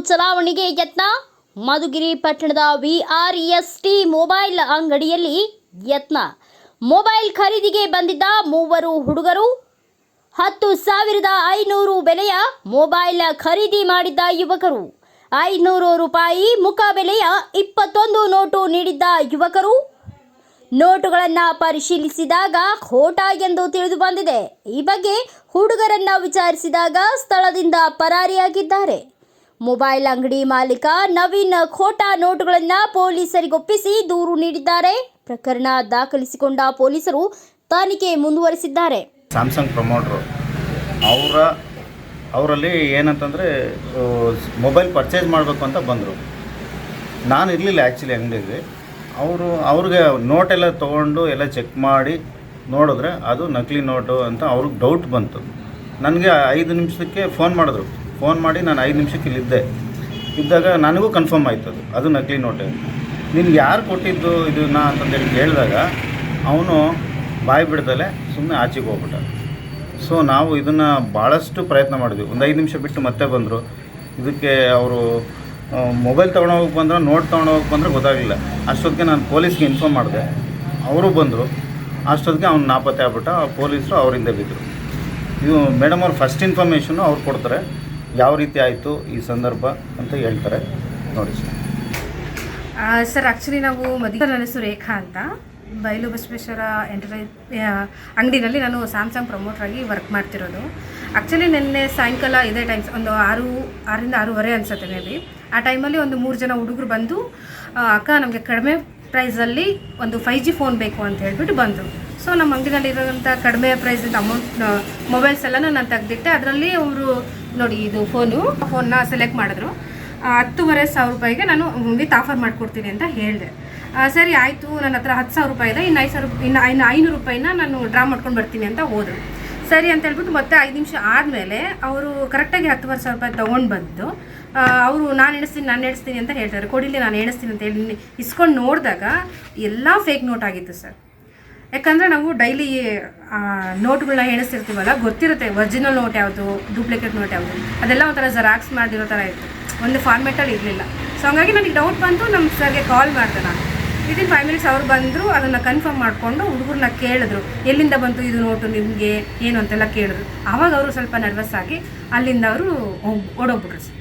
ಚಲಾವಣೆಗೆ ಯತ್ನ? ಮಧುಗಿರಿ ಪಟ್ಟಣದ ವಿಆರ್ಎಸ್ಟಿ ಮೊಬೈಲ್ ಅಂಗಡಿಯಲ್ಲಿ ಯತ್ನ. ಮೊಬೈಲ್ ಖರೀದಿಗೆ ಬಂದಿದ್ದ ಮೂವರು ಹುಡುಗರು, ಹತ್ತು ಸಾವಿರದ ಐನೂರು ಬೆಲೆಯ ಮೊಬೈಲ್ ಖರೀದಿ ಮಾಡಿದ್ದ ಯುವಕರು, ಐನೂರು ರೂಪಾಯಿ ಮುಖ ಬೆಲೆಯ ಇಪ್ಪತ್ತೊಂದು ನೋಟು ನೀಡಿದ್ದ ಯುವಕರು ನೋಟುಗಳನ್ನು ಪರಿಶೀಲಿಸಿದಾಗ ಖೋಟಾ ಎಂದು ತಿಳಿದು ಬಂದಿದೆ. ಈ ಬಗ್ಗೆ ಹುಡುಗರನ್ನ ವಿಚಾರಿಸಿದಾಗ ಸ್ಥಳದಿಂದ ಪರಾರಿಯಾಗಿದ್ದಾರೆ. ಮೊಬೈಲ್ ಅಂಗಡಿ ಮಾಲೀಕ ನವೀನ್ ಖೋಟಾ ನೋಟುಗಳನ್ನು ಪೊಲೀಸರಿಗೊಪ್ಪಿಸಿ ದೂರು ನೀಡಿದ್ದಾರೆ. ಪ್ರಕರಣ ದಾಖಲಿಸಿಕೊಂಡ ಪೊಲೀಸರು ತನಿಖೆ ಮುಂದುವರಿಸಿದ್ದಾರೆ. ಸ್ಯಾಮ್ಸಂಗ್ ಪ್ರಮೋಟರ್ ಅವರ, ಅವರಲ್ಲಿ ಏನಂತಂದರೆ ಮೊಬೈಲ್ ಪರ್ಚೇಸ್ ಮಾಡಬೇಕು ಅಂತ ಬಂದರು. ನಾನು ಇರಲಿಲ್ಲ ಆ್ಯಕ್ಚುಲಿ ಅಂಗಡಿಗೆ. ಅವರು, ಅವ್ರಿಗೆ ನೋಟೆಲ್ಲ ತೊಗೊಂಡು ಎಲ್ಲ ಚೆಕ್ ಮಾಡಿ ನೋಡಿದ್ರೆ ಅದು ನಕಲಿ ನೋಟು ಅಂತ ಅವ್ರಿಗೆ ಡೌಟ್ ಬಂತು. ನನಗೆ ಐದು ನಿಮಿಷಕ್ಕೆ ಫೋನ್ ಮಾಡಿದ್ರು. ಫೋನ್ ಮಾಡಿ ನಾನು ಐದು ನಿಮಿಷಕ್ಕೆ ಇಲ್ಲಿದ್ದೆ. ಇದ್ದಾಗ ನನಗೂ ಕನ್ಫರ್ಮ್ ಆಯ್ತು ಅದು. ಅದು ನಕಲಿ ನೋಟೆ ನಿನ್ಗೆ ಯಾರು ಕೊಟ್ಟಿದ್ದು ಇದನ್ನ ಅಂತಂದೇಳಿ ಕೇಳಿದಾಗ ಅವನು ಬಾಯಿ ಬಿಡ್ದಲೆ ಸುಮ್ಮನೆ ಆಚೆಗೆ ಹೋಗ್ಬಿಟ್ಟ. ಸೊ ನಾವು ಇದನ್ನು ಭಾಳಷ್ಟು ಪ್ರಯತ್ನ ಮಾಡಿದ್ವಿ. ಒಂದು ಐದು ನಿಮಿಷ ಬಿಟ್ಟು ಮತ್ತೆ ಬಂದರು. ಇದಕ್ಕೆ ಅವರು ಮೊಬೈಲ್ ತೊಗೊಂಡೋಗಕ್ಕೆ ಬಂದ್ರೆ, ನೋಟ್ ತೊಗೊಂಡೋಗಕ್ಕೆ ಬಂದರೆ ಗೊತ್ತಾಗಲಿಲ್ಲ. ಅಷ್ಟೊತ್ತಿಗೆ ನಾನು ಪೊಲೀಸ್ಗೆ ಇನ್ಫಾರ್ಮ್ ಮಾಡಿದೆ. ಅವರು ಬಂದರು. ಅಷ್ಟೊತ್ತಿಗೆ ಅವ್ನು ನಾಪತ್ತೆ ಆಗ್ಬಿಟ್ಟ, ಪೊಲೀಸರು ಅವರಿಂದ ಬಿದ್ದರು ಇದು ಮೇಡಮ್ ಅವ್ರು ಫಸ್ಟ್ ಇನ್ಫಾರ್ಮೇಷನ್ನು ಅವ್ರು ಕೊಡ್ತಾರೆ. ಯಾವ ರೀತಿ ಆಯಿತು ಈ ಸಂದರ್ಭ ಅಂತ ಹೇಳ್ತಾರೆ. ನೋಡಿ ಸರ್. ಸರ್ ಆ್ಯಕ್ಚುಲಿ ನಾವು ಮದುವೆ ನನ್ನ ಹೆಸರು ರೇಖಾ ಅಂತ. ಬಯಲು ಬಸವೇಶ್ವರ ಎಂಟರ್ಪ್ರೈಸ್ ಅಂಗಡಿನಲ್ಲಿ ನಾನು ಸ್ಯಾಮ್ಸಂಗ್ ಪ್ರಮೋಟರ್ ಆಗಿ ವರ್ಕ್ ಮಾಡ್ತಿರೋದು. ಆ್ಯಕ್ಚುಲಿ ನಿನ್ನೆ ಸಾಯಂಕಾಲ ಇದೇ ಟೈಮ್ಸ್ ಒಂದು ಆರು ಆರರಿಂದ ಆರೂವರೆ ಅನಿಸುತ್ತೆ ಮೇ ಬಿ ಆ ಟೈಮಲ್ಲಿ ಒಂದು ಮೂರು ಜನ ಹುಡುಗರು ಬಂದು ಅಕ್ಕ ನಮಗೆ ಕಡಿಮೆ ಪ್ರೈಸಲ್ಲಿ ಒಂದು ಫೈ ಜಿ ಫೋನ್ ಬೇಕು ಅಂತ ಹೇಳ್ಬಿಟ್ಟು ಬಂದರು. ಸೊ ನಮ್ಮ ಅಂಗಡಿನಲ್ಲಿರೋಂಥ ಕಡಿಮೆ ಪ್ರೈಸಿಂದ ಅಮೌಂಟ್ ಮೊಬೈಲ್ಸ್ ಎಲ್ಲನೂ ನಾನು ತೆಗೆದಿಟ್ಟೆ. ಅದರಲ್ಲಿ ಅವರು ನೋಡಿ ಇದು ಫೋನು ಫೋನ್ನ ಸೆಲೆಕ್ಟ್ ಮಾಡಿದ್ರು. ಹತ್ತೂವರೆ ಸಾವಿರ ರೂಪಾಯಿಗೆ ನಾನು ವಿತ್ ಆಫರ್ ಮಾಡಿಕೊಡ್ತೀನಿ ಅಂತ ಹೇಳಿದೆ. ಸರಿ, ಆಯಿತು, ನನ್ನ ಹತ್ರ ಹತ್ತು ಸಾವಿರ ರೂಪಾಯಿ ಇದೆ. ಇನ್ನು ಐದು ಸಾವಿರ ಇನ್ನು ಇನ್ನು ಐನೂರು ರೂಪಾಯಿನ ನಾನು ಡ್ರಾ ಮಾಡ್ಕೊಂಡು ಬರ್ತೀನಿ ಅಂತ ಹೋದರು. ಸರಿ ಅಂತ ಹೇಳ್ಬಿಟ್ಟು ಮತ್ತೆ ಐದು ನಿಮಿಷ ಆದಮೇಲೆ ಅವರು ಕರೆಕ್ಟಾಗಿ ಹತ್ತುವರೆ ಸಾವಿರ ರೂಪಾಯಿ ತೊಗೊಂಡು ಬಂದು ಅವರು ನಾನು ಎಣಿಸ್ತೀನಿ ನಾನು ಎಣಿಸ್ತೀನಿ ಅಂತ ಹೇಳ್ತಾರೆ. ಕೊಡಿಲಿ, ನಾನು ಎಣಿಸ್ತೀನಿ ಅಂತ ಹೇಳಿ ಇಸ್ಕೊಂಡು ನೋಡಿದಾಗ ಎಲ್ಲ ಫೇಕ್ ನೋಟ್ ಆಗಿತ್ತು ಸರ್. ಯಾಕಂದರೆ ನಾವು ಡೈಲಿ ನೋಟ್ಗಳನ್ನ ಎಣಿಸ್ತಿರ್ತೀವಲ್ಲ, ಗೊತ್ತಿರುತ್ತೆ ಒರಿಜಿನಲ್ ನೋಟ್ ಯಾವುದು ಡೂಪ್ಲಿಕೇಟ್ ನೋಟ್ ಯಾವುದು. ಅದೆಲ್ಲ ಒಂಥರ ಜೆರಾಕ್ಸ್ ಮಾಡಿರೋ ಥರ ಇತ್ತು. ಒಂದು ಫಾರ್ಮೇಟಲ್ಲಿ ಇರಲಿಲ್ಲ. ಸೊ ಹಂಗಾಗಿ ನನಗೆ ಡೌಟ್ ಬಂತು ನಮ್ಮ ಸರ್ಗೆ ಕಾಲ್ ಮಾಡಿದೆ ನಾನು. ವಿದಿನ್ ಫೈವ್ ಮಿನಿಟ್ಸ್ ಅವ್ರು ಬಂದರು, ಅದನ್ನು ಕನ್ಫರ್ಮ್ ಮಾಡಿಕೊಂಡು ಹುಡುಗರನ್ನ ಕೇಳಿದ್ರು, ಎಲ್ಲಿಂದ ಬಂತು ಇದು ನೋಟು ನಿಮಗೆ, ಏನು ಅಂತೆಲ್ಲ ಕೇಳಿದ್ರು. ಆವಾಗ ಅವರು ಸ್ವಲ್ಪ ನರ್ವಸ್ ಆಗಿ ಅಲ್ಲಿಂದ ಅವರು ಓಡೋಗ್ಬಿಟ್ರು ಸರ್.